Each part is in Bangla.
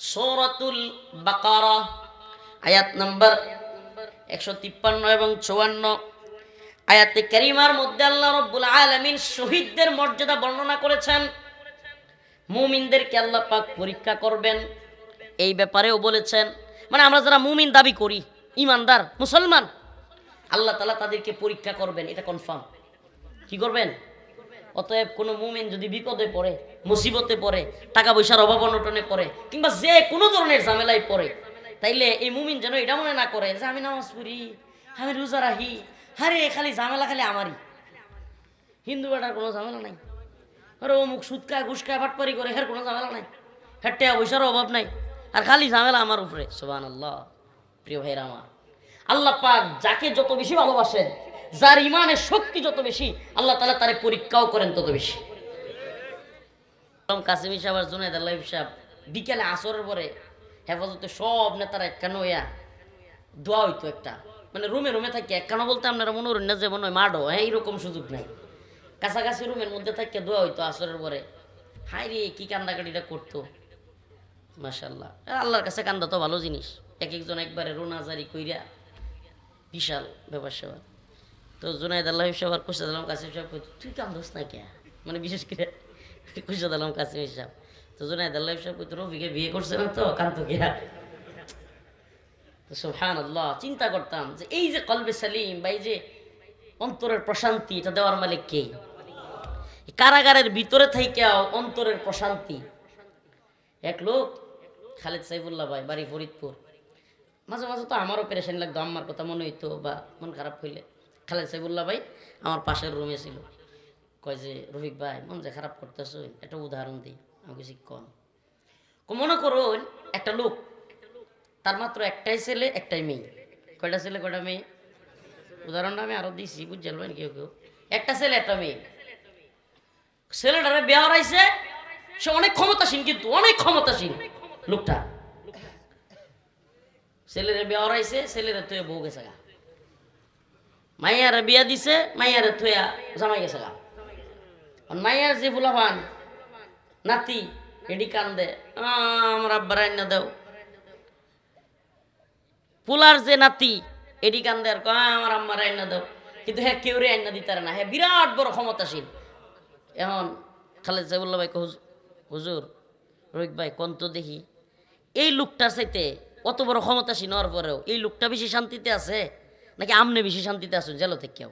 সৌরাতুল বাকারা, আয়াত নম্বর একশো তিপ্পান্ন এবং চুয়ান্ন। আয়াতে কারিমার মধ্যে আল্লাহ রব্বুল আলমিন শহীদদের মর্যাদা বর্ণনা করেছেন। মুমিনদেরকে আল্লাহ পাক পরীক্ষা করবেন। এই ব্যাপারেও বলেছেন মানে আমরা যারা মুমিন দাবি করি, ইমানদার, মুসলমান, আল্লাহ তালা তাদেরকে পরীক্ষা করবেন, এটা কনফার্ম কি করবেন? অতএব কোনো মুমিন যদি বিপদে পড়ে, মুসিবতে পড়ে টাকা পয়সার অভাব অনটনে পড়ে, কিংবা যে কোনো ধরনের ঝামেলায় পড়ে, তাইলে এই মুমিন যেন এটা মনে না করে যে আমি নামাজ পড়ি, আমি রোজা রাহি আরে খালি ঝামেলা খালি আমারই। হিন্দু বেটার কোনো ঝামেলা নাই। আরে অমুক সুৎকা ঘুসকা বাটপারি করে হের কোনো ঝামেলা নাই। হের টেয়া পয়সার অভাব নাই। আর খালি ঝামেলা আমার উপরে। সোবান আল্লাহ প্রিয় ভাইরা আমার। আল্লাহ পাক যাকে যত বেশি ভালোবাসেন যার ইমানের শক্তি যত বেশি, আল্লাহ তালা তারে পরীক্ষাও করেন তত বেশি। কাসিম সাহেব আর জুনাইদ আল্লাহ সাহেব বিকেলে আসরের পরে হেফাজতে সব নেতারা একখানো ইয়া দোয়া হইতো একটা। মানে রুমে রুমে থাকি, একখানো বলতে আপনারা মনে করেন না যে মনে হয় মাডো হ্যাঁ এইরকম সুযোগ নাই। কাছাকাছি রুমের মধ্যে থাকিয়ে দোয়া হইতো আসরের পরে। হাই রে, কি কান্দাকাটিটা করতো। মাশাল্লাহ আল্লাহর কাছে কান্দা তো ভালো জিনিস। এক একজন একবারে রোনাজারি কইরা বিশাল ব্যাপার সেবা তো জুনাইদ আল্লাহ সাহেব কুশাদ আলম কাসিম সাহেব তুই কান্দোস না কে মানে বিশেষ করে কুশাদ আলম কাসিম সাহেব। তো জুনাইদ আল্লাহ সাহেব কইতো, রফিকে বিয়ে করছে না তো কান্ত গিয়া তো সুবহান আল্লাহ চিন্তা করতাম যে এই যে কলবে সালিম বা এই যে অন্তরের প্রশান্তি, এটা দেওয়ার মালিক কে? কারাগারের ভিতরে থাইকাও অন্তরের প্রশান্তি। এক লোক, খালেদ সাইফুল্লাহ ভাই, বাড়ি ফরিদপুর। মাঝে মাঝে তো আমারও পেরেশানি লাগতো আমার কথা মনে হইতো বা মন খারাপ হইলে। খালেদ সাইফুল্লাহ ভাই আমার পাশের রুমে ছিল। কয় যে, রফিক ভাই, মন যে খারাপ করতেছো, একটা উদাহরণ দিই। আমাকে শিক্ষণ মনে করুন একটা লোক, তার মাত্র একটাই ছেলে, একটাই মেয়ে। কয়টা ছেলে, কয়টা মেয়ে? উদাহরণটা আমি আরও দিছি বুঝতে পারবেন কেউ কেউ। একটা ছেলে, একটা মেয়ে। ছেলেটারে বিয়ে হারাইছে, সে অনেক ক্ষমতাসীন কিন্তু, অনেক ক্ষমতাসীন লোকটা। ছেলেরে বিয়ে হারাইছে, ছেলেরে তুই বউ গেছে গা। মাইয়ারে বিয়া দিছে মাইয়ারে থুয়া জামাই গেছে গা। মাইয়ার যে ফুলাভান নাতি এডি কান্দে "আ, আমার আব্বার আইনা দাও। পুলার যে নাতি এডি কান্দে আর কয়, "আ, আমার আম্মার আইনা দাও। কিন্তু হ্যাঁ কেউ রে আইনা দিতারে না হ্যাঁ বিরাট বড় ক্ষমতাসীন এখন খালেদ সাহেবুল্লাহ ভাই "হুজুর- রহিক ভাই কোন তো দেখি। এই লোকটার চাইতে অত বড় ক্ষমতাসীন হওয়ার পরেও এই লোকটা বেশি শান্তিতে আছে? নাকি আমনে বেশি শান্তিতে আছো, জেলো থেকেও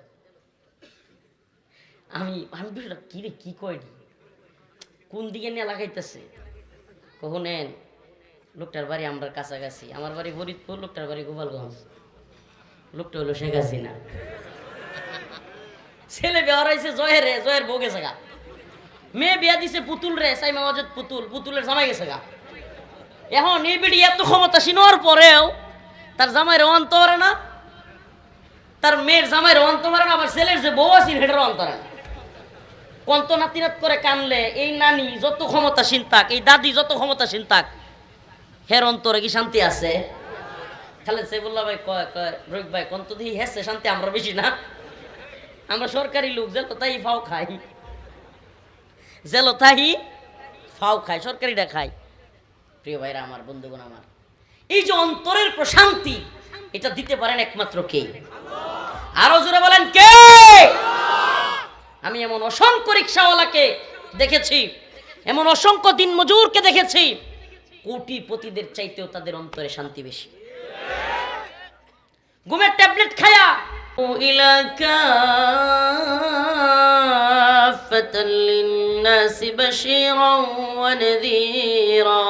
আমি আমি বিষয়টা কি রে, কি কয়নি কোন দিকে নিয়ে লাগাইতেছে? কখনেন লোকটার বাড়ি আমরা কাছাকাছি। আমার বাড়ি ফরিদপুর, লোকটার বাড়ি গোপালগঞ্জ। লোকটা হলো শেখ হাসিনা। ছেলে বিয়ে হরাইছে জয়ের রে জয়ের বউ গেছে গা। মেয়ে বিয়া দিছে পুতুল রে, সাইমা ওয়াজেদ পুতুল, পুতুলের জামাই গেছে গা। এখন এই বিড়ি এত ক্ষমতাসীন হওয়ার পরেও তার জামাই রওয়ান্ত পারে না তার মেয়ের জামাই রওয়ান্ত পারে না, আবার ছেলের যে বউ আছে রওয়ান্ত পারে কন্ত নাতিনাত করে কানলে, এই নানি যত ক্ষমতাসীন থাক, এই দাদি যত ক্ষমতাসীন থাক, হের অন্তরে কি শান্তি আছে? খালেদ সাইবুল্লাহ ভাই কয় কয় রোহিত ভাই, কন্ত দিই হেসে শান্তি আমরা বেশি না। আমরা সরকারি লোক যে তাই ফাও খাই। জেলো তাহি ফাও খায় সরকারিটা খায় প্রিয় ভাইরা, আমার বন্ধুগণ আমার, এই যে অন্তরের প্রশান্তি এটা দিতে পারেন একমাত্র কে আরো জোরে বলেন কে আমি এমন অসংখ্য রিক্সাওয়ালাকে দেখেছি এমন অসংখ্য দিন মজুরকে দেখেছি কোটিপতিদের চাইতেও তাদের অন্তরে শান্তি বেশি ঘুমের ট্যাবলেট খায়া إلى كافة للناس بشيرا ونذيرا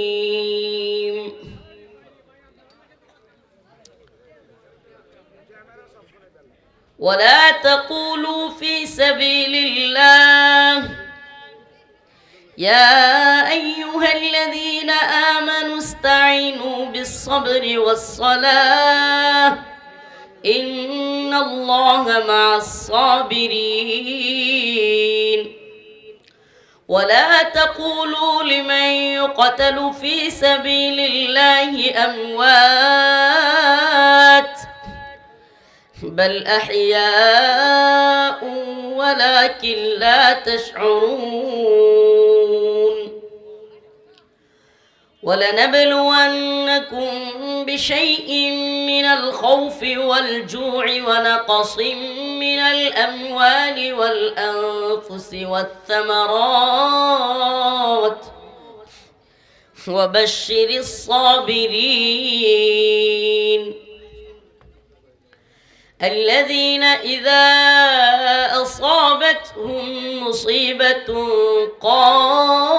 ولا تقولوا في سبيل الله. يا أيها الذين آمنوا استعينوا بالصبر والصلاة. إن الله مع الصابرين. ولا تقولوا لمن يقتل في سبيل الله أموات. بل أحياء ولكن لا تشعرون ولنبلونكم بشيء من الخوف والجوع ونقص من الأموال والأنفس والثمرات وبشر الصابرين الذين إذا أصابتهم مصيبة قال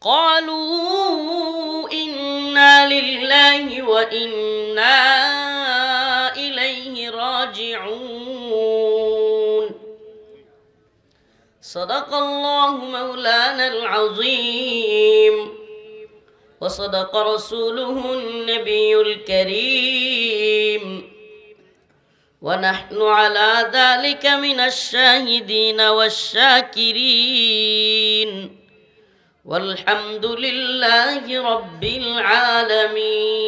قالوا إنا لله وإنا إليه راجعون. صدق الله مولانا العظيم. وصدق رسوله النبي الكريم ونحن على ذلك من الشاهدين والشاكرين والحمد لله رب العالمين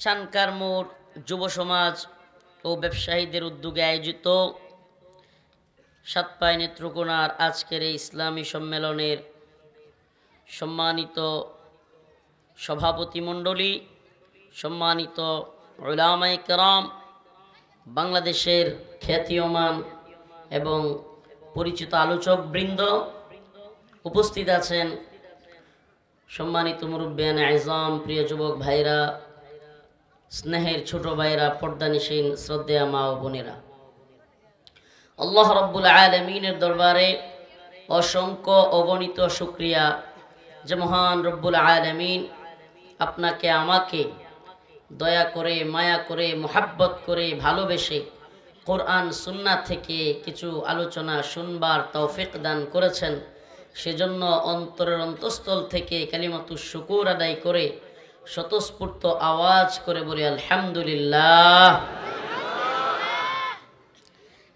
চানকার মোড় যুব সমাজ ও ব্যবসায়ীদের উদ্যোগে আয়োজিত সাতপাই নেত্রকোনার আজকের এই ইসলামী সম্মেলনের সম্মানিত সভাপতিমণ্ডলী সম্মানিত ওলামাই কেরাম, বাংলাদেশের খ্যাতীয়মান এবং পরিচিত আলোচক বৃন্দ উপস্থিত আছেন সম্মানিত মুরব্বিয়ান আজম, প্রিয় যুবক ভাইরা, স্নেহের ছোট ভাইরা, পর্দানিসীন, শ্রদ্ধেয়া মা ও বোনেরা। আল্লাহ রব্বুল আলমিনের দরবারে অসংখ্য অগণিত শুক্রিয়া যে মহান রব্বুল আলমিন আপনাকে, আমাকে দয়া করে, মায়া করে, মোহাব্বত করে ভালোবেসে কোরআন সুন্না থেকে কিছু আলোচনা শুনবার তৌফিক দান করেছেন। সেজন্য অন্তরের অন্তঃস্থল থেকে কালিমাতু শুকুর আদায় করে স্বতঃস্ফূর্ত আওয়াজ করে বলি, আলহামদুলিল্লাহ।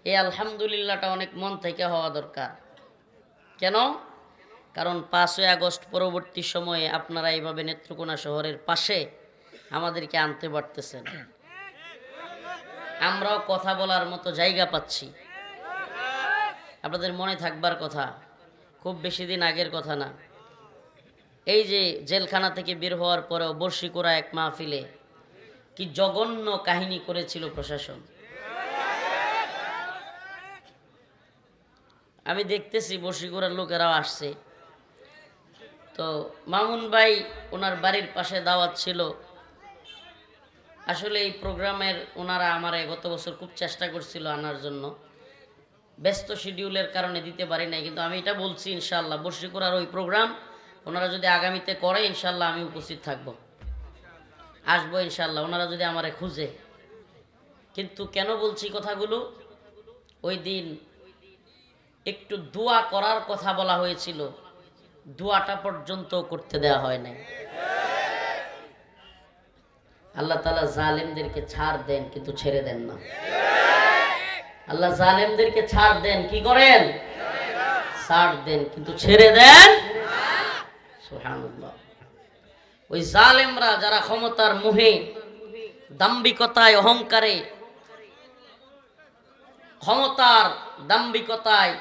এই আলহামদুলিল্লাহটা অনেক মন থেকে হওয়া দরকার। কেন? কারণ পাঁচই আগস্ট পরবর্তী সময়ে আপনারা এইভাবে নেত্রকোনা শহরের পাশে আমাদেরকে আনতে পারতেছেন। আমরাও কথা বলার মতো জায়গা পাচ্ছি। আপনাদের মনে থাকবার কথা, খুব বেশি দিন আগের কথা না। এই যে জেলখানা থেকে বের হওয়ার পরেও বর্ষিকোরা এক মাহফিলে কি জঘন্য কাহিনী করেছিল প্রশাসন। আমি দেখতেছি বর্ষিকোরার লোকেরাও আসছে। তো মামুন ভাই ওনার বাড়ির পাশে দাওয়াত ছিল। আসলে এই প্রোগ্রামের ওনারা আমার গত বছর খুব চেষ্টা করছিল আনার জন্য। ব্যস্ত শিডিউলের কারণে দিতে পারি নাই, কিন্তু আমি এটা বলছি ইনশাল্লাহ বর্ষিকোরার ওই প্রোগ্রাম ওনারা যদি আগামীতে করে ইনশাল্লাহ আমি উপস্থিত থাকব। আসব ইনশাল্লাহ ওনারা যদি আমারে খুঁজে। কিন্তু কেন বলছি কথাগুলো? ওই দিন একটু দোয়া করার কথা বলা হয়েছিল। দোয়াটা পর্যন্ত করতে দেওয়া হয় নাই। আল্লাহ তালা জালেমদেরকে ছাড় দেন, কিন্তু ছেড়ে দেন না। আল্লাহ জালেমদেরকে ছাড় দেন, কি করেন? ছাড় দেন, কিন্তু ছেড়ে দেন ওই জালেমরা যারা ক্ষমতার মুহে দাম্বিকতায় অহংকারে, ক্ষমতার দাম্বিকতায়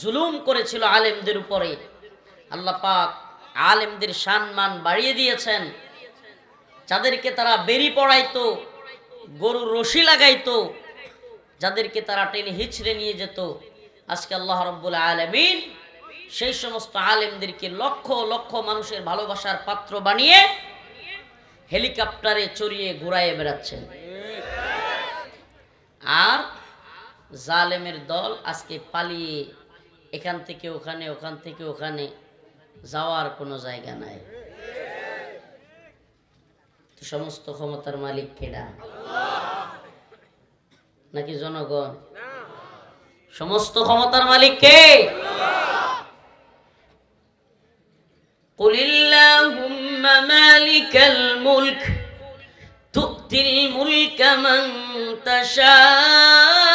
জুলুম করেছিল আলেমদের উপরে। আল্লাহ পাক আলেমদের সম্মান বাড়িয়ে দিয়েছেন। যাদেরকে তারা বেরি পড়াইতো গরুর রশি লাগাইতো, যাদেরকে তারা টেনে হিচড়ে নিয়ে যেত। আজকে আল্লাহ রব্বুল আলমিন সেই সমস্ত আলেমদেরকে লক্ষ লক্ষ মানুষের ভালোবাসার পাত্র বানিয়ে হেলিকপ্টারে চড়িয়ে ঘুরাইয়ে বেড়াচ্ছেন। আর জালেমের দল আজকে পালিয়ে এখান থেকে ওখানে ওখান থেকে ওখানে যাওয়ার কোনো জায়গা নাই তো সমস্ত ক্ষমতার মালিক কেডা নাকি জনগণ সমস্ত ক্ষমতার মালিক কে قل اللهم مالك الملك تؤتي الملك من تشاء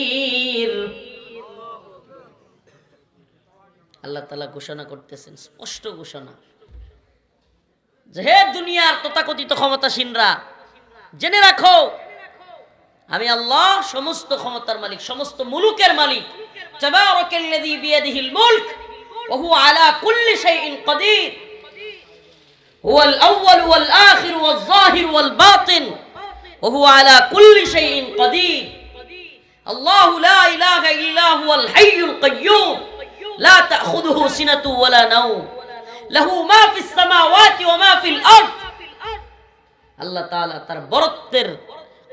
আল্লাহ তালা ঘোষণা করতেছেন, স্পষ্ট ঘোষণা। যে হে দুনিয়ার তথাকথিত ক্ষমতাসীনরা, জেনে রাখো, আমি আল্লাহ সমস্ত ক্ষমতার মালিক, সমস্ত মুলুকের মালিক। তাবারাকাল্লাযী বিয়াদিহিল মুলক, ওয়া হুয়া আলা কুল্লি শাইইন কাদির। হুয়াল আউয়াল ওয়াল আখির ওয়াল যাহির ওয়াল বাতিন, ওয়া হুয়া আলা কুল্লি শাইইন কাদির। আল্লাহু লা ইলাহা ইল্লা হুয়াল হাইয়ুল কাইয়্যুম। লা আল্লাহ তাআলা তার বরত্বের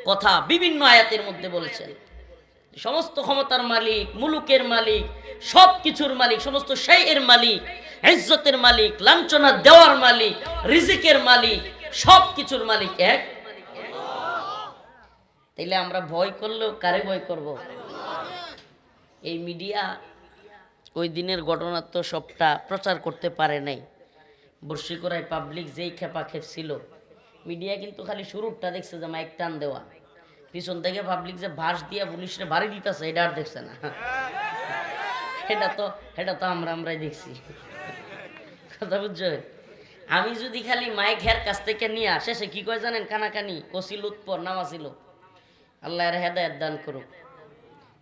কথা বিভিন্ন আয়াতের মধ্যে বলেছেন। সমস্ত ক্ষমতার মালিক, মুলুকের মালিক সব কিছুর মালিক, সমস্ত মালিক, ইজ্জতের মালিক, লাঞ্ছনা দেওয়ার মালিক, রিজিকের মালিক সব কিছুর মালিক এক। তাইলে আমরা ভয় করলেও কারে ভয় করব? এই মিডিয়া ওই দিনের ঘটনা তো সবটা প্রচার করতে পারে নাই। বর্ষিকরায় পাবলিক যেই খেপা খেপছিল মিডিয়া কিন্তু খালি শুরুটা দেখছে যে মাইক টান দেওয়া। পিছন থেকে পাবলিক যে ভাস দিয়া পুলিশরে বাড়ি দিতেছে, এটা আর দেখছে না। এটা তো এটা তো আমরা, আমরাই দেখছি। কথা বুঝছ? আমি যদি খালি মাইক হের কাছ থেকে নিয়ে সে কি কয় জানেন, কানাকানি কসিল উৎপর নাম আসিল আল্লাহ হেদায়ত দান করুক।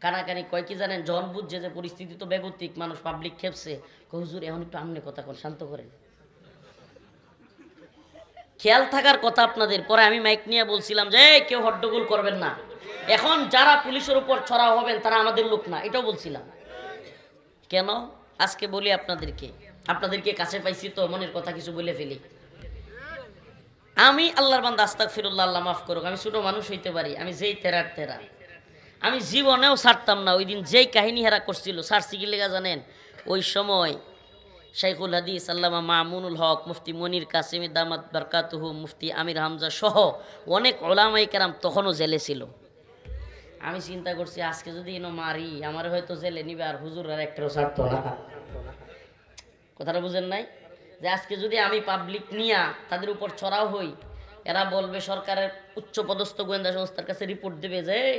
কানাকানি কয় কি জানেন জন বুঝছে যে পরিস্থিতি তো বেগতিক মানুষ পাবলিক খেপছে। হুজুর এখন একটু আমনে কথা কোন শান্ত করেন। খেয়াল থাকার কথা আপনাদের পরে আমি মাইক নিয়ে বলছিলাম যে "এই, কেউ হট্টগোল করবেন না। এখন যারা পুলিশের উপর ছড়া হবেন তারা আমাদের লোক না এটাও বলছিলাম। কেন? আজকে বলি আপনাদেরকে আপনাদেরকে কাছে পাইছি তো মনের কথা কিছু বলে ফেলি। আমি আল্লাহর বান্দা আস্তাক ফিরুল্লাহ আল্লাহ মাফ করুক আমি ছোট মানুষ হইতে পারি আমি যেই তেরার তেরা। আমি জীবনেও ছাড়তাম না ওই দিন যেই কাহিনী হেরা করছিল সারছি কি লেগা জানেন ওই সময় শাইখুল হাদিস আল্লামা মামুনুল হক মুফতি মনির কাসিমি দামাত বারকাতুহু মুফতি আমির হামজা সহ অনেক ওলামাই কেরাম তখনও জেলে ছিল। আমি চিন্তা করছি আজকে যদি এনো মারি আমার হয়তো জেলে নিবে আর হুজুর আর একটাও ছাড়তো না। কথাটা বুঝেন নাই? যে আজকে যদি আমি পাবলিক নিয়া তাদের উপর ছড়াও হই এরা বলবে সরকারের উচ্চ পদস্থ গোয়েন্দা সংস্থার কাছে রিপোর্ট দেবে যে "এই,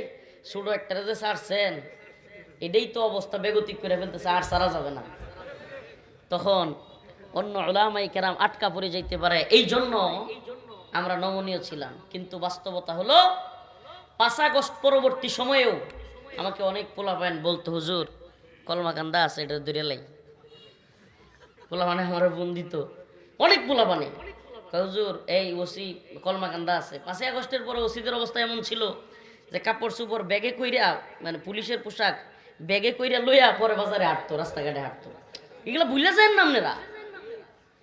ছোট একটা যে ছাড়ছেন, এটাই তো অবস্থা বেগতিক করে ফেলতেছে, আর সারা যাবে না। তখন অন্য ওলামাই কেরাম আটকা পড়ে যাইতে পারে এই জন্য আমরা নমনীয় ছিলাম। কিন্তু বাস্তবতা হলো, পাঁচ আগস্ট পরবর্তী সময়েও আমাকে অনেক পোলাপায়ন বলতো, হুজুর, কলমাকান্দা আছে, এটা দূরে লাই। পোলাপানে আমার বন্দিত অনেক পোলাপানে হুজুর, এই ওসি, কলমাকান্দা আছে। পাঁচই আগস্টের পরে ওসিদের অবস্থা এমন ছিল যে কাপড় চুপড় ব্যাগে কইরা মানে পুলিশের পোশাক ব্যাগে কইরা লইয়া পরে বাজারে হাঁটতো, রাস্তাঘাটে হাঁটতো। এগুলো ভুলে যায় না আপনারা?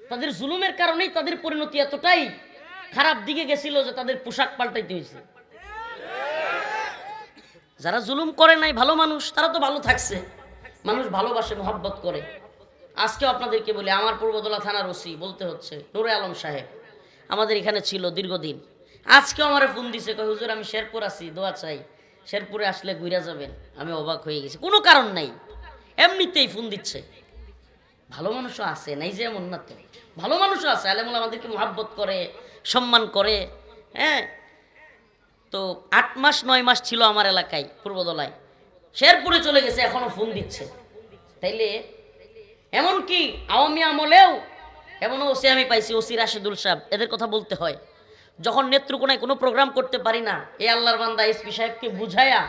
তাদের জুলুমের কারণেই তাদের পরিণতি এতটাই খারাপ দিকে গেছিল যে তাদের পোশাক পাল্টাইতে হয়েছে যারা জুলুম করে নাই, ভালো মানুষ, তারা তো ভালো থাকছে। মানুষ ভালোবাসে, মোহাব্বত করে। আজকেও আপনাদেরকে বলি, আমার পূর্বদলা থানার ওসি বলতে হচ্ছে, নুরে আলম সাহেব, আমাদের এখানে ছিল দীর্ঘদিন। আজকেও আমার ফোন দিছে, কয়, হুজুর, আমি শেরপুর আছি, দোয়া চাই। শেরপুরে আসলে ঘুরে যাবেন, আমি অবাক হয়ে গেছি। কোনো কারণ নাই। এমনিতেই ফোন দিচ্ছে। ভালো মানুষও আছে, নাই যে এমন না তো। ভালো মানুষও আছে, আলেমুল আমাদেরকে মহাব্বত করে, সম্মান করে হ্যাঁ? তো আট মাস, নয় মাস ছিল আমার এলাকায়, পূর্বদলায়। শেরপুরে চলে গেছে, এখনও ফোন দিচ্ছে। তাইলে এমনকি আওয়ামী আমলেও এমনও ওসি আমি পাইছি, ওসি রাশেদুল সাহেব, এদের কথা বলতে হয়। যখন নেত্রকোনায় কোনো প্রোগ্রাম করতে পারি না এই আল্লাহর বান্দা এসপি সাহেবকে বুঝায়া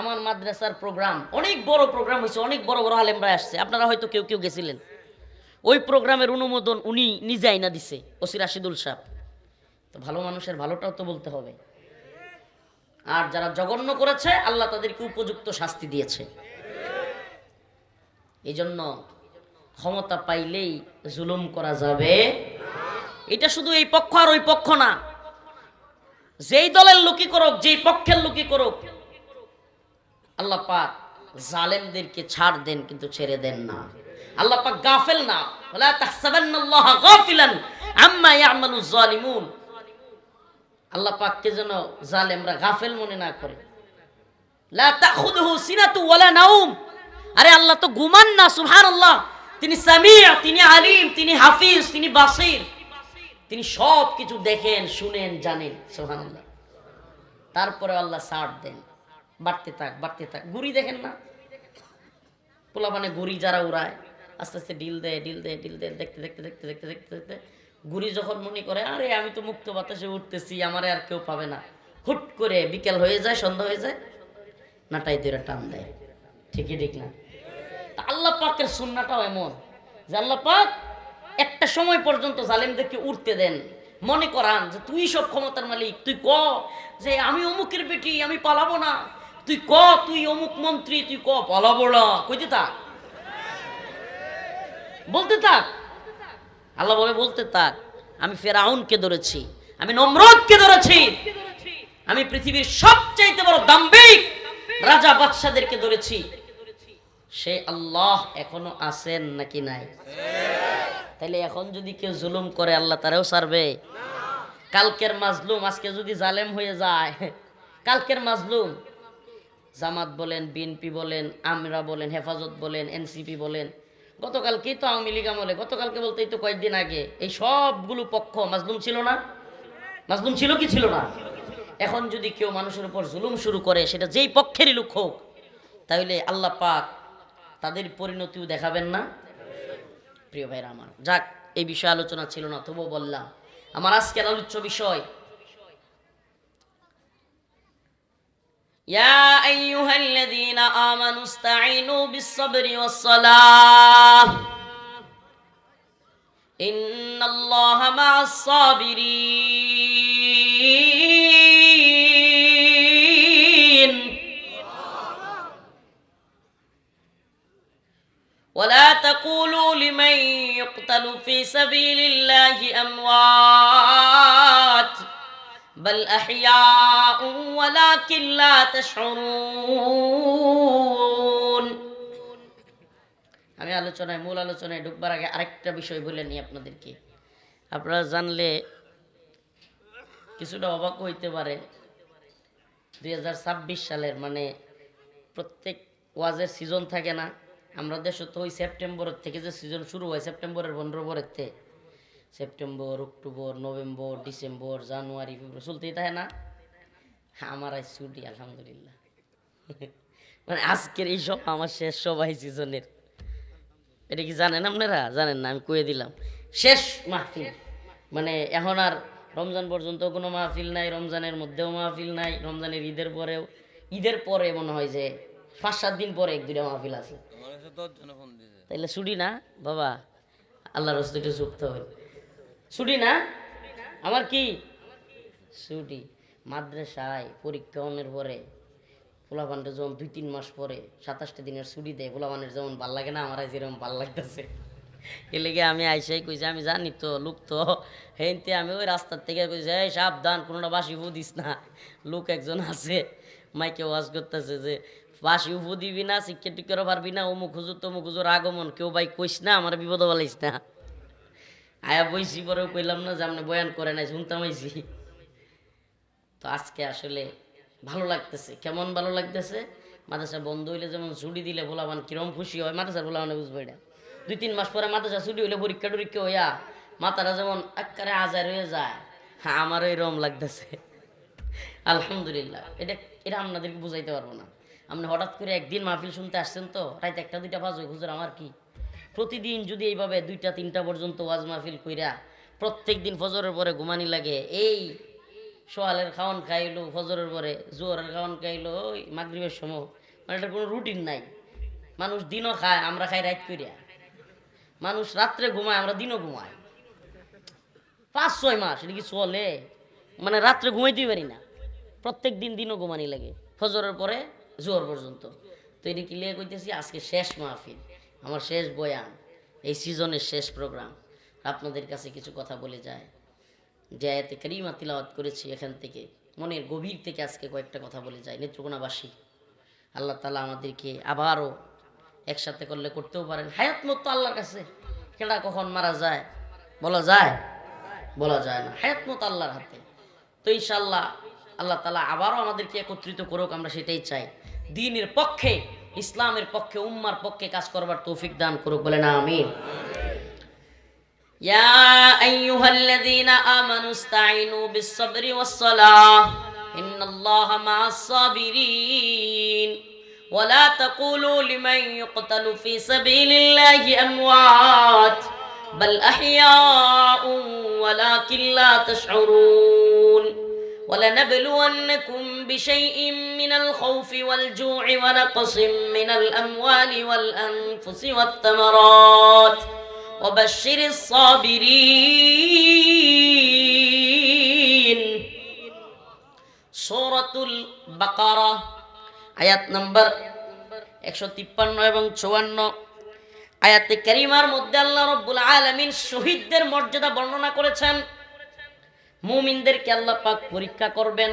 আমার মাদ্রাসার প্রোগ্রাম অনেক বড় প্রোগ্রাম হয়েছে অনেক বড় বড় আলেমরা আসছে। আপনারা হয়তো কেউ কেউ গেছিলেন। ওই প্রোগ্রামের অনুমোদন উনি নিজে আইনা দিছে ওসি রাশিদুল সাহ তো ভালো মানুষের ভালোটাও তো বলতে হবে। আর যারা জঘন্য করেছে, আল্লাহ তাদেরকে উপযুক্ত শাস্তি দিয়েছে। এই জন্য ক্ষমতা পাইলেই জুলুম করা যাবে। এটা শুধু এই পক্ষ আর ওই পক্ষ না যেই দলের লোকই করুক, যেই পক্ষের লোকই করুক, আল্লাহ পাক জালেমদেরকে ছাড় দেন কিন্তু ছেড়ে দেন না। আল্লাহ পাক গাফেল না। ওলা তাহসাবান্নাল্লাহ গাফিলান আম্মা ইয়ামালু জালিমুন। আল্লাহ পাককে যেন জালেমরা গাফেল মনে না করে। লা তাখুদহু সিনাতু ওয়ালা নাউম আরে আল্লাহ তো ঘুমান না, সুবহানাল্লাহ। তিনি সামিয়া, তিনি আলিম, তিনি হাফিজ, তিনি বাসির। তিনি সব কিছু দেখেন, শুনেন, জানেন, সুবহানাল্লাহ। তারপরে আল্লাহ ছাড় দেন। বাড়তে থাক বাড়তে থাক। গুড়ি দেখেন না? পোলা মানে গুড়ি যারা উড়ায়, আস্তে আস্তে ডিল দেয় ডিল দেয় ডিল দেয়, দেখতে দেখতে দেখতে দেখতে দেখতে দেখতে। গুড়ি যখন মনে করে, আরে, আমি তো মুক্ত বাতাসে উঠতেছি, আমারে আর কেউ পাবে না। হুট করে বিকেল হয়ে যায়, সন্ধ্যা হয়ে যায়, নাটাই দুরা টান দেয়। ঠিকই ঠিক না? আল্লাহ পাকের সুন্নাটাও এমন যে আল্লাহ পাক একটা সময় পর্যন্ত জালেমদেরকে উঠতে দেন। মনে করান যে তুই সব ক্ষমতার মালিক, তুই ক? যে আমি অমুকের বেটি, আমি পালাবো না। তুই ক? তুই অমুক মন্ত্রী, তুই ক? পালাবো না। কইতে থাক। বলতে থাক। আল্লাহ বলে, বলতে থাক। আমি ফেরাউনকে ধরেছি। আমি নমরদকে ধরেছি। আমি পৃথিবীর সবচাইতে বড় দাম্ভিক রাজা বাদশাদেরকে ধরেছি। সে আল্লাহ এখনও আছেন নাকি নাই? তাইলে এখন যদি কেউ জুলুম করে, আল্লাহ তারাও সারবে। কালকের মাজলুম, আজকে যদি জালেম হয়ে যায়, কালকের মাজলুম। জামাত বলেন, বিএনপি বলেন, আমরা বলেন, হেফাজত বলেন, এনসিপি বলেন। গতকালকেই তো আওয়ামী লীগ আমলে, গতকালকে বলতে এই তো কয়েকদিন আগে, এই সবগুলো পক্ষ মাজলুম ছিল না? মাজলুম ছিল কি ছিল না? এখন যদি কেউ মানুষের উপর জুলুম শুরু করে, সেটা যেই পক্ষেরই লোক হোক তাহলে আল্লাহ পাক তাদের পরিণতিও দেখাবেন না। প্রিয় ভাইরা আমার যাক এই বিষয়ে আলোচনা ছিল না তবুও বললাম আমার আজকের আলোচ্য বিষয় يا أيها الذين آمنوا استعينوا بالصبر والصلاة إن الله مع الصابرين ولا تقولوا لمن يقتل في سبيل الله أموات بل أحياء ولكن لا تشعرون আমি আলোচনায় মূল আলোচনায় ঢুকবার আগে আরেকটা বিষয় বলে নিই আপনাদেরকে আপনারা জানলে কিছুটা অবাক হইতে পারে দুই সালের মানে প্রত্যেক ওয়াজের সিজন থাকে না আমরা দেশে তো ওই সেপ্টেম্বরের থেকে যে সিজন শুরু হয়, সেপ্টেম্বরের পনেরো থেকে September, October, November, December, January, February, চলতেই থাকে না? আমার আজ ছুটি, আলহামদুলিল্লাহ। মানে আজকের এই সব, আমার শেষ সবাই সিজনের এটা কি জানেন আপনারা? জানেন না, আমি কয়ে দিলাম। শেষ মাহফিল। মানে এখন আর রমজান পর্যন্ত কোনো মাহফিল নাই, রমজানের মধ্যেও মাহফিল নাই, রমজানের ঈদের পরেও, ঈদের পরে মনে হয় যে পাঁচ সাত দিন পরে এক দুইটা মাহফিল আছে। তাইলে ছুটি না? বাবা আল্লাহর হস্তে একটু যুক্ত হই। ছুটি না? আমার কি? ছুটি। মাদ্রাসায় পরীক্ষা অনের পরে পোলাপানটা যখন দুই তিন মাস পরে সাতাশটা দিনের ছুটি দেয় পোলাপানের যেমন ভালো লাগে না আমার যেরকম ভালো লাগতেছে। এ লেগে আমি আইসাই কইছি আমি জানি তো লোক তো হেনতে আমি ওই রাস্তার থেকে কইছি এই সাবধান কোনোটা বাসি ফু দিস না। লোক একজন আছে মাইকে ওয়াজ করতেছে যে বাসি উফু দিবি না শিক্ষা টিক্ষারও পারবি না, অমুক হুজুর তমুক হুজুর আগমন, কেউ ভাই কইস না, আমার বিপদ বলাইস না। আয়া বইছি, পরেও কইলাম না যে আপনি বয়ান করে নাই, শুনতাম আইছি। তো আজকে আসলে ভালো লাগতেছে, কেমন ভালো লাগতেছে? মাদ্রাসা বন্ধ হইলে যেমন ছুটি দিলে ভোলাবান কিরম খুশি হয়, মাদ্রাসার ভোলাবানে বুঝবে এটা। দুই, তিন মাস পরে মাদ্রাসা ছুটি হইলে পরীক্ষা টরীক্ষা হইয়া মাতারা যেমন একেবারে আজার হয়ে যায় হ্যাঁ আমারও এরম লাগতেছে। আলহামদুলিল্লাহ, এটা এটা আপনাদেরকে বুঝাইতে পারব না। আপনি হঠাৎ করে একদিন মাহফিল শুনতে আসছেন তো? রাইতে একটা, দুইটা বাজে, হুজুর, আমার কি? প্রতিদিন যদি এইভাবে দুইটা, তিনটা পর্যন্ত ওয়াজ মাহফিল কইরা প্রত্যেক দিন ফজরের পরে ঘুমানি লাগে, এই সোয়ালের খাওয়ান খাইলো, ফজরের পরে জোয়ারের খাওয়ান খাইলো, ওই মাগরিবের সময় মানে এটার কোনো রুটিন নাই। মানুষ দিনও খায়, আমরা খাই রাত করিয়া মানুষ রাত্রে ঘুমায়, আমরা দিনও ঘুমাই। পাঁচ, ছয় মাস, এটা কি চলে? মানে রাত্রে ঘুমাইতেই পারি না। প্রত্যেক দিন দিনও ঘুমানি লাগে। ফজরের পরে জোর পর্যন্ত। তো এটা কি লিয়ে কইতেছি, আজকে শেষ মাহফিল, আমার শেষ বয়ান, এই সিজনের শেষ প্রোগ্রাম আপনাদের কাছে কিছু কথা বলে যায়। যে আয়াতে কারিমা তিলাওয়াত করেছি এখান থেকে, মনের গভীর থেকে আজকে কয়েকটা কথা বলে যায়। নেত্রকোনাবাসী, আল্লাহ তালা আমাদেরকে আবারও একসাথে করলে করতেও পারেন। হায়াত মত তো আল্লাহর কাছে। কেডা কখন মারা যায়? বলা যায়? বলা যায় না। হায়াত মত আল্লাহর হাতে। তো ইনশাল্লাহ আল্লাহ তালা আবারও আমাদেরকে একত্রিত করুক আমরা সেটাই চাই দিনের পক্ষে ইসলামের পক্ষে উম্মার পক্ষে কাজ করবার তৌফিক দান করুক বলে না আমিন يا أيها الذين آمنوا استعينوا بالصبر والصلاة إن الله مع الصابرين ولا تقولوا لمن يقتل في سبيل الله أموات بل أحياء ولكن لا تشعرون ولنبلونكم بشيء من الخوف والجوع ونقص من الأموال والأنفس والثمرات وبشر الصابرين সূরাতুল বাকারা আয়াত নাম্বার একশো তিপ্পান্ন এবং চুয়ান্ন আয়াতে কারিমার মধ্যে আল্লাহ রব্বুল আলামিন শহীদদের মর্যাদা বর্ণনা করেছেন মুমিনদেরকে আল্লাহ পাক পরীক্ষা করবেন।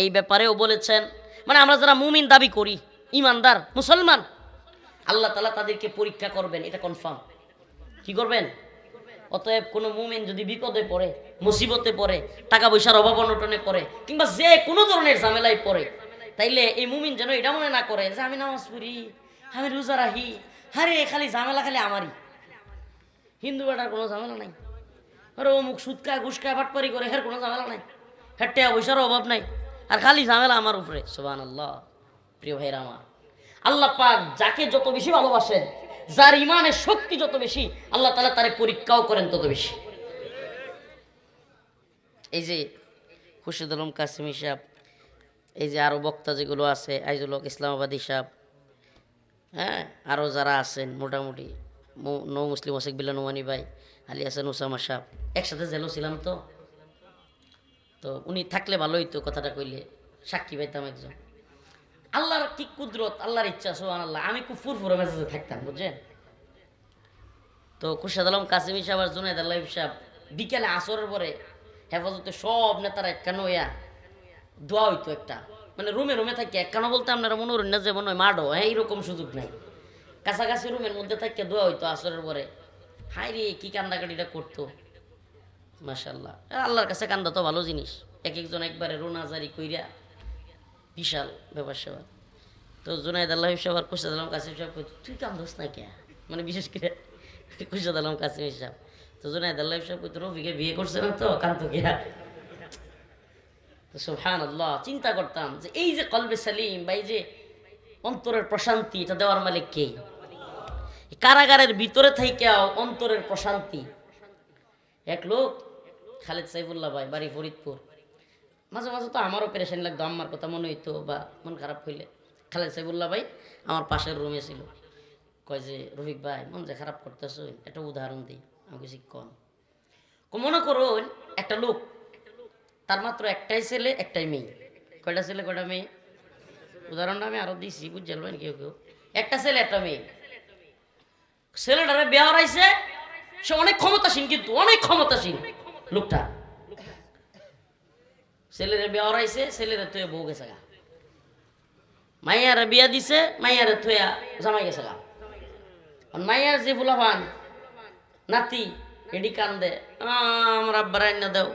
এই ব্যাপারেও বলেছেন মানে আমরা যারা মুমিন দাবি করি, ইমানদার, মুসলমান, আল্লাহ তালা তাদেরকে পরীক্ষা করবেন, এটা কনফার্ম কি করবেন? অতএব কোনো মুমিন যদি বিপদে পড়ে, মুসিবতে পড়ে টাকা পয়সার অভাব অনটনে পড়ে, কিংবা যে কোনো ধরনের ঝামেলায় পড়ে, তাইলে এই মুমিন যেন এটা মনে না করে যে আমি নামাজ পড়ি, আমি রোজা রাখি। আরে, খালি ঝামেলা খালি আমারই। হিন্দু বেটার কোনো ঝামেলা নাই। আরে অমুক সুৎকা, গুসকা বাটপারি করে, হের কোনো ঝামেলা নাই। হের টেয়া পয়সার অভাব নাই। আর খালি ঝামেলা আমার উপরে। সোবান আল্লাহ প্রিয় ভাইরা আমার। আল্লাহ পাক যাকে যত বেশি ভালোবাসেন, যার ইমানের শক্তি যত বেশি, আল্লাহ তালা তারে পরীক্ষাও করেন তত বেশি। এই যে খুশিদ আলম কাসিমি সাহেব, এই যে আরও বক্তা যেগুলো আছে, আইজুল হক, ইসলামাবাদী হ্যাঁ আরও যারা আছেন, মোটামুটি নৌ মুসলিম ওশেক বিল্লা নোমানি ভাই আলী হাসান, উসামা সাহেব একসাথে জেলো ছিলাম তো। তো উনি থাকলে ভালোই তো কথাটা কইলে, সাক্ষী পাইতাম একজন। আল্লাহর কি কুদরত, আল্লাহর ইচ্ছা সোহান আল্লাহ আমি খুব ফুরফুরে মেজাজে থাকতাম, বুঝছেন? তো খুরশাদ আলম, কাসিমি সাহেব আর জুনাইদ আল্লাহ সাহেব বিকেলে আসরের পরে হেফাজতে সব নেতারা একখানো ইয়া দোয়া হইতো একটা। মানে রুমে রুমে থাকি, একখানো বলতে আপনারা মনে করেন না যে মনে হয় মাডো হ্যাঁ এইরকম সুযোগ নাই। কাছাকাছি রুমের মধ্যে থাকিয়ে দোয়া হইতো আসরের পরে। হাই রে কি কান্দাকাটিটা করতো? মাশাল্লাহ আল্লাহর কাছে কান্দা তো ভালো জিনিস। এক একজন একবারে রোনাজারি কইরা বিশাল ব্যাপার সেবা তো জুনাইদ আল্লাহ সাহেব কুশাদ আলম কাসিম সাহেব তুই কান্দোস না কে মানে বিশেষ করে কুশাদ আলম কাসিম সাহেব। তো জুনাইদ আল্লাহ সাহেব কইতো, রফিকে বিয়ে করছে না তো কান্ত গিয়া তো সুবহান আল্লাহ চিন্তা করতাম যে এই যে কলবে সালিম বা এই যে অন্তরের প্রশান্তি, এটা দেওয়ার মালিক কে? কারাগারের ভিতরে থাইকাও অন্তরের প্রশান্তি। এক লোক, খালেদ সাইফুল্লাহ ভাই, বাড়ি ফরিদপুর। মাঝে মাঝে তো আমারও পেরেশানি লাগতো আমার কথা মনে হইতো বা মন খারাপ হইলে। খালেদ সাইফুল্লাহ ভাই আমার পাশের রুমে ছিল। কয় যে, রফিক ভাই, মন যে খারাপ করতেছ, একটা উদাহরণ দিই আমি কিছু কন। ক- মনে করুন, একটা লোক, তার মাত্র একটাই ছেলে, একটাই মেয়ে। কয়টা ছেলে, কয়টা মেয়ে? উদাহরণটা আমি আরও দিছি বুঝছেন কেউ কেউ। একটা ছেলে, একটা মেয়ে। ছেলেটারে বিয়া হারাইছে সে অনেক ক্ষমতাসীন কিন্তু অনেক ক্ষমতাসীন লোকটা। ছেলেরে বিয়া হারাইছে ছেলেরে তুই বউ গেছে গা। মাইয়ারে বিয়া দিছে মাইয়ারে থুয়া জামাই গেছে গা। মাইয়ার যে ফুলাভান নাতি এডি কান্দে "আ, আমার আব্বার আইনা দেও।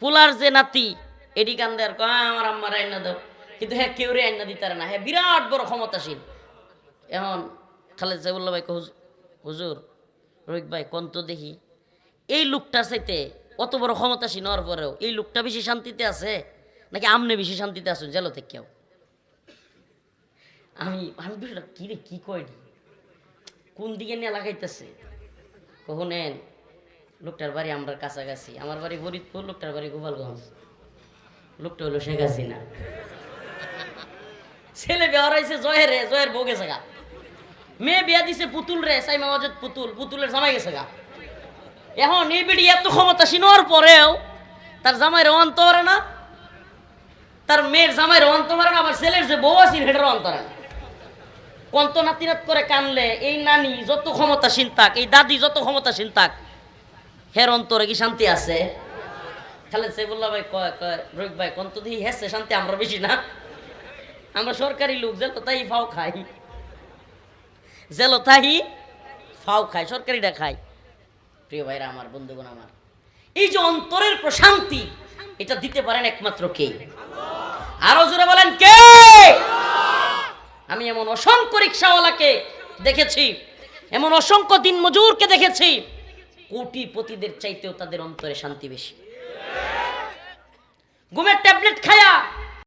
ফুলার যে নাতি এডি কান্দে আর কয়, "আ, আমার আম্মার আইনা দেও। কিন্তু হ্যাঁ কেউ রে আইনা দিতারে না হ্যাঁ বিরাট বড় ক্ষমতাসীন। এখন খালেদ সাইবুল্লাহ ভাই "হুজুর- রহিক ভাই তো দেখি? এই লোকটা চাইতে অত বড় ক্ষমতাসীন হওয়ার পরেও এই লোকটা বেশি শান্তিতে আছে? নাকি আমনে বেশি শান্তিতে আছেন জেলো থেকে কেউ? আমি আমি কি রে, কি কয়নি কোন দিকে নিয়ে লাগাইতেছে কখনেন লোকটার বাড়ি আমরা কাছাকাছি। আমার বাড়ি ফরিদপুর, লোকটার বাড়ি গোপালগঞ্জ। লোকটা হলো শেখ হাসিনা। ছেলে বেহরাইছে জয়ের জয়ের বউ গেছে গা মেয়ে বিয়া দিছে পুতুল রে, সাইমা ওয়াজেদ পুতুল, পুতুলের জামাই গেছে গা। এখন এই বিড়ি এত ক্ষমতাসীন হওয়ার পরেও তার জামাইয়ের অন্ত পারে না, তার মেয়ের জামাইয়ের অন্ত পারে না, আবার ছেলের যে বউ আছে হেটার অন্ত পারে না। কন্ত নাতিনাত করে কানলে, এই নানি যত ক্ষমতাসীন থাক, এই দাদি যত ক্ষমতাসীন থাক, হের অন্তরে কি শান্তি আছে? খালেদ সাইবুল্লাহ ভাই কয় কয় রোহিত ভাই, কন্ত দিই হেসে শান্তি আমরা বেশি না। আমরা সরকারি লোক যেন তাই ফাও খাই। জেলো তাই ফাও খায়, সরকারিটা খায়। প্রিয় ভাইরা আমার, বন্ধুগণ আমার, এই যে অন্তরের প্রশান্তি, এটা দিতে পারেন একমাত্র কে? আরও জোরে বলেন কে? আমি এমন অসংখ্য রিক্সাওয়ালাকে দেখেছি, এমন অসংখ্য দিন মজুরকে দেখেছি, কোটিপতিদের চাইতেও তাদের অন্তরে শান্তি বেশি। ঘুমের ট্যাবলেট খায়া